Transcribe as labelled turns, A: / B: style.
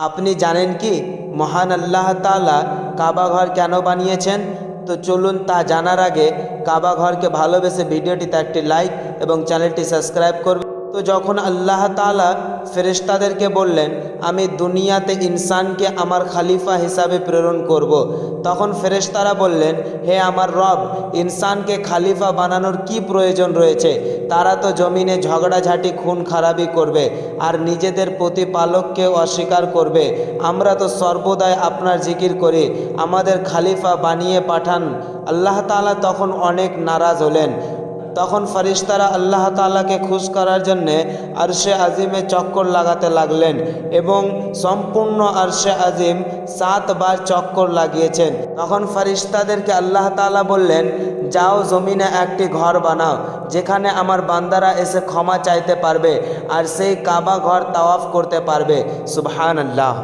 A: আপনি জানেন কি? মহান আল্লাহ তালা কাবাঘর কেন বানিয়েছেন? তো চলুন তা জানার আগে কাবাঘরকে ভালোবেসে ভিডিওটিতে একটি লাইক এবং চ্যানেলটি সাবস্ক্রাইব করবে তো যখন আল্লাহ তাআলা ফেরেশতাদেরকে বললেন, আমি দুনিয়াতে ইনসানকে আমার খালিফা হিসাবে প্রেরণ করব। তখন ফেরেশতারা বললেন, হে আমার রব, ইনসানকে খালিফা বানানোর কি প্রয়োজন রয়েছে? তারা তো জমিনে ঝগড়াঝাটি খুন খারাপি করবে আর নিজেদের প্রতিপালককে অস্বীকার করবে। আমরা তো সর্বদাই আপনার জিকির করি, আমাদের খালিফা বানিয়ে পাঠান। আল্লাহ তাআলা তখন অনেক নারাজ হলেন। তখন ফারিস্তারা আল্লাহ তাআলাকে খুশ করার জন্যে আরশে আজিমে চক্কর লাগাতে লাগলেন এবং সম্পূর্ণ আরশে আজিম সাতবার চক্কর লাগিয়েছেন। তখন ফারিস্তাদেরকে আল্লাহ তাআলা বললেন, যাও জমিনে একটি ঘর বানাও, যেখানে আমার বান্দারা এসে ক্ষমা চাইতে পারবে আর সেই কাবা ঘর তাওয়াফ করতে পারবে। সুবহান আল্লাহ